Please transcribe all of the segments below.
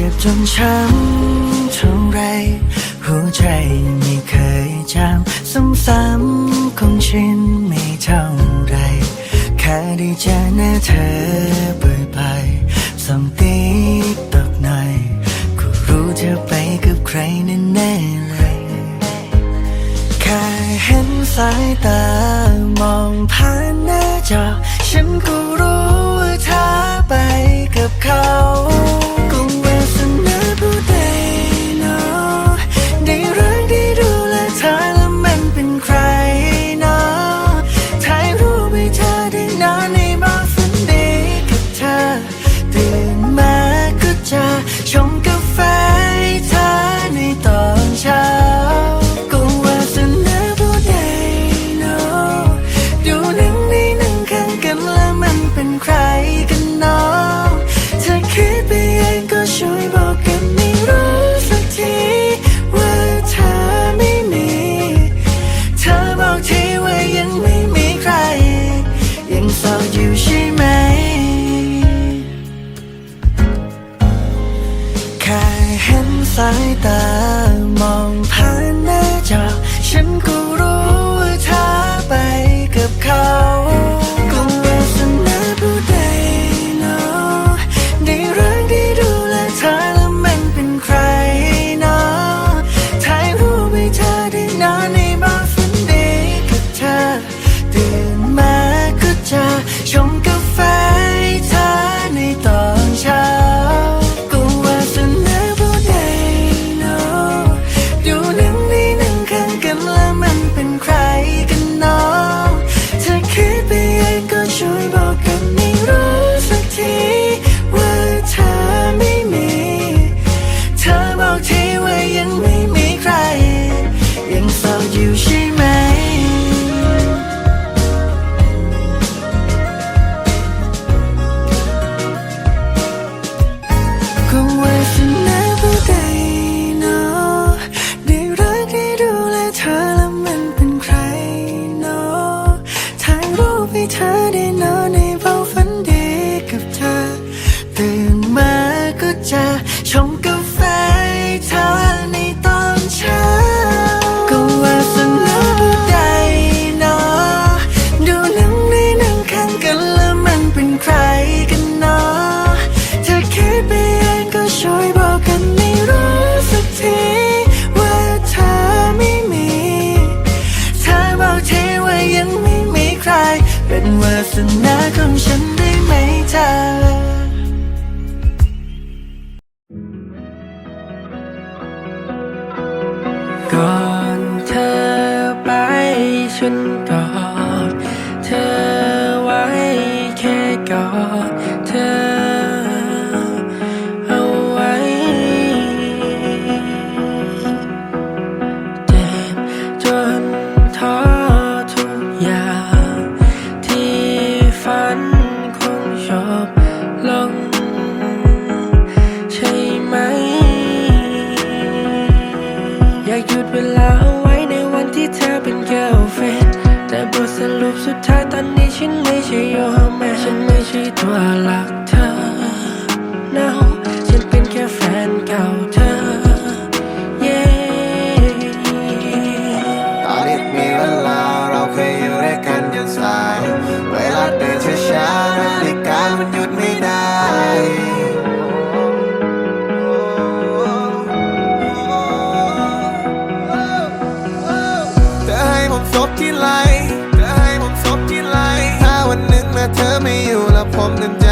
จ็บจนช้ำเท่าไรหัวใจไม่เคยจำซ้ำๆคงชินไม่เท่าไรแค่ได้เจอหน้าเธอบ่อยๆส่องตีตกหน่อยก็รู้เธอไปกับใครแน่ๆเลยแค่เห็นสายตามองผ่านหน้าจอฉันก็รู้ ใครกันเนาะเธอคิดไปเองก็ช่วยบอกกันไม่รู้สักทีว่าเธอไม่มีเธอบอกทีว่ายังไม่มีใคร เป็นวาสนาของฉันได้ไหมเธอก่อนเธอไปฉันก็ กอดเธอเอาไว้เจ็บจนท้อทุกอย่างที่ฝันคงจบลงใช่ไหม อยากหยุดเวลาเอาไว้ในวันที่เธอเป็น girlfriend แต่บทสรุปสุดท้าย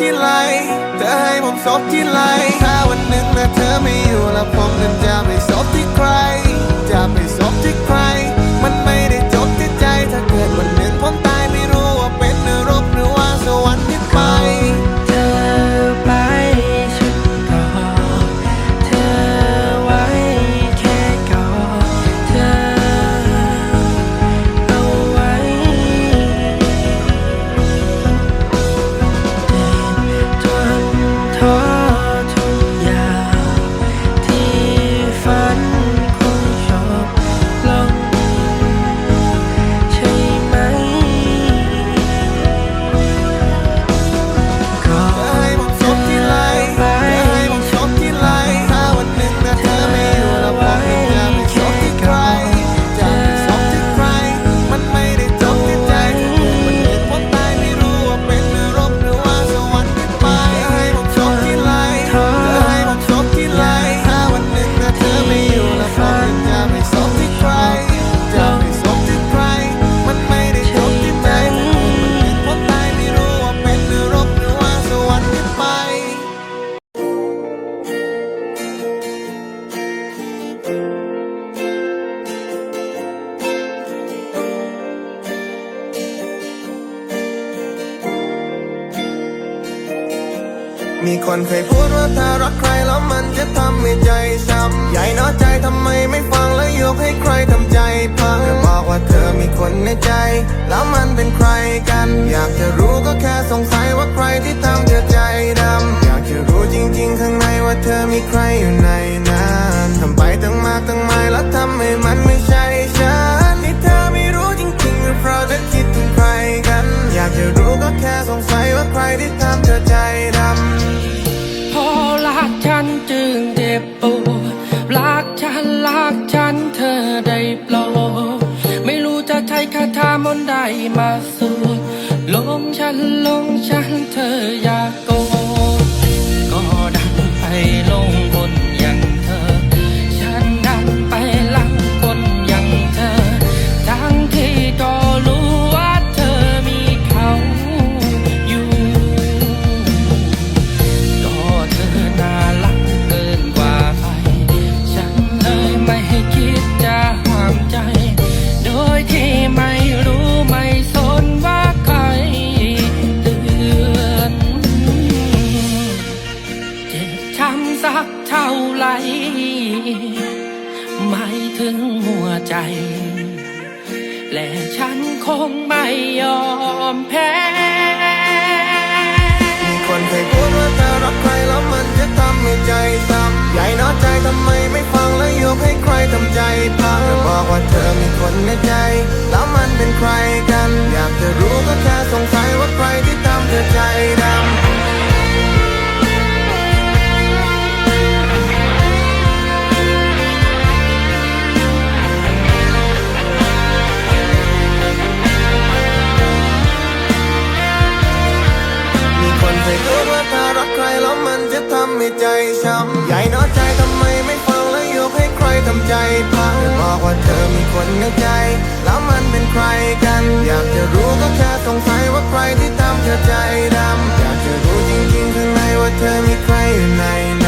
ที่ไร เธอให้ผมซบที่ไร ถ้าวันหนึ่งนะเธอไม่อยู่แล้วผมนั้นจะไปซบที่ใคร จะไปซบที่ใคร มีคนเคยพูดว่าถ้ารักใครแล้วมันจะทำให้ใจช้ำใหญ่น้อใจทำไมไม่ฟังและยกให้ใครทำใจพังเธอบอกว่าเธอมีคนในใจ แล้วมันเป็นใครกัน อยากจะรู้ก็แค่สงสัยว่าใครที่ทำเธอใจดำอยากจะรู้จริง ๆ ข้างในว่าเธอมีใครอยู่ในนั้นทำไปตั้งมากตั้งหมายแล้วทำให้มันไม่ใช่ฉันนี่เธอไม่รู้จริงๆหรือเพราะเธอคิดถึงใครกัน อยากจะรู้ก็แค่สงสัยว่าใครที่ทำามนได้มาสูดลงฉันลงฉันเธออยากโกก็ดันไปลง ว่าเธอมีคนในใจ แล้วมันเป็นใครกัน อยากจะรู้ก็แค่สงสัยว่าใครที่ทำเธอใจดำมีคนเคยพูดว่าถ้ารักใครแล้วมันจะทำให้ใจช้ำใหญ่น้อใจทำไมไม่ฟังและยกให้ใครทำใจ ว่าเธอมีคนในใจ แล้วมันเป็นใครกัน อยากจะรู้ก็แค่สงสัยว่าใครที่ทำเธอใจดำอยากจะรู้จริงๆข้างในว่าเธอมีใครอยู่ในนั้น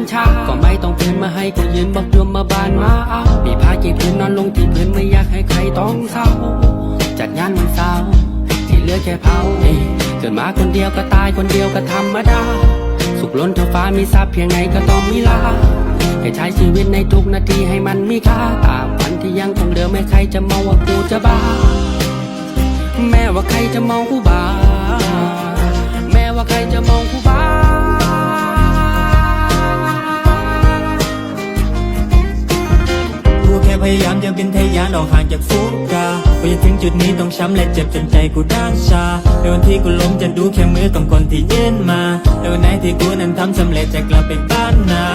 อนเช้าก็ไม่ต้องตื่นมาให้กูยืนบอกยมมาบานมาเอามีผ้ากี่ผืนนอนลงที่พื้นไม่อยากให้ใครต้องเศร้า จัดงานวันเสาร์ที่เหลือแค่เผาเอ้ยเกิดมาคนเดียวก็ตายคนเดียวก็ธรรมดา สุขล้นเท่าฟ้ามีทรัพย์เพียงไหนก็ต้องมีลาให้ใช้ชีวิตในทุกนาทีให้มันมีค่าตาบวันที่ยังคงเดิมไม่ใครจะมองว่ากูจะบ้า แม้ว่าใครจะมองกูบ้า แม้ว่าใครจะมองกูบ้า พยายามจะเป็นทะยานออกห่างจากฟุกกาพอจะถึงจุดนี้ต้องช้ำและเจ็บจนใจกูด้านชาในวันที่กูล้มจะดูแค่มือต้องคนที่เยื่นมาในวันไหนที่กูนั้นทำสำเร็จจะกลับไปบ้านนา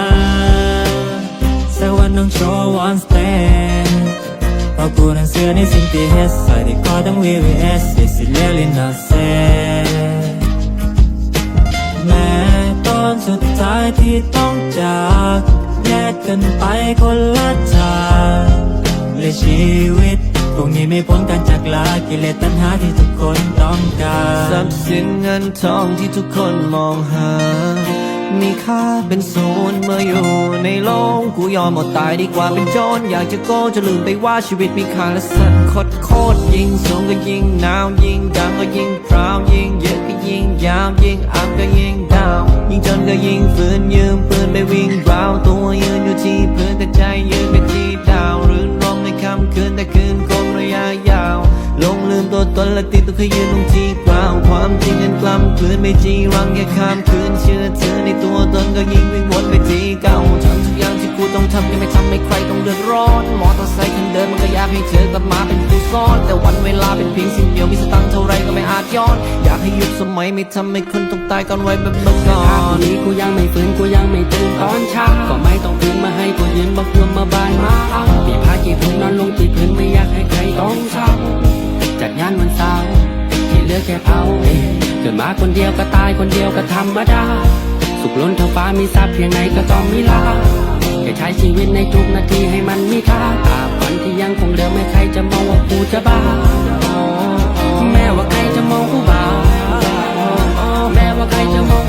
สักวันต้องโชว์ one stand เพราะกูนั้นเสื้อในสิ่งที่เฮ็ดใส่ที่คอต้อง VVS This is really not sad แม้ตอนสุดท้ายที่ต้องจาก แยกกันไปคนละทางและชีวิตพวกนี้ไม่พ้นการจากลากิเลสตัณหาที่ทุกคนต้องการทรัพย์สินเงินทองที่ทุกคนมองหา มีค่าเป็นศูนย์เมื่ออยู่ในโลกกูยอมอดตายดีกว่าเป็นโจรอยากจะโกจะลืมไปว่าชีวิตมีค่าและสันโคตรโคตรยิงสูงก็ยิงหนาวยิงดังก็ยิงพราวยิงเยอะก็ยิงยาวยิงอัพก็ยิง ยิงจนก็ยิงฝืนยืมปืนไปวิ่งราวตัวยืนอยู่ที่พื้นแต่ใจยืนไปที่ดาวรื่นรมในค่ำคืนแต่คืนคงระยะยาว ลงลืมตัวตนและติดตัวขยืนลงที่กล่าวความจริงกันกล้ำคืนไม่จีรังแค่ข้ามคืนเชื่อเธอในตัวตนก็ยิ่งวิ่งวนไปที่เก่าจน ต้องทำยังไม่ทำให้ใครต้องเดือดร้อนมอเตอร์ไซค์คันเดิมมันก็อยากให้เธอกลับมาเป็นผู้ซ่อน แต่วันเวลาเป็นเพียงสิ่งเดียวมีสตังค์เท่าไรก็ไม่อาจย้อน อยากให้ยุคสมัยไม่ทำให้คนต้องตายก่อนไว้แบบเมื่อก่อนนี้กูยังไม่ฟื้นกูยังไม่ตื่นตอนเช้าก็ไม่ต้องตื่นมาให้กูยืนบอกรวมมาบายมาเอาปีพากี่ทุ่มนอนลงที่พื้นไม่อยากให้ใครต้องเช้าจัดงานวันเสาร์ที่เหลือแค่เผาเกิดมาคนเดียวก็ตายคนเดียวก็ธรรมดาสุขล้นเท่าฟ้ามีทรัพย์เพียงไหนก็ต้องมีลา ใช้ชีวิตในทุกนาทีให้มันมีค่าตราบวันที่ยังคงเดิมไม่ใครจะมองว่ากูจะบ้า แม้ว่าใครจะมองกูบ้า แม้ว่าใครจะมอง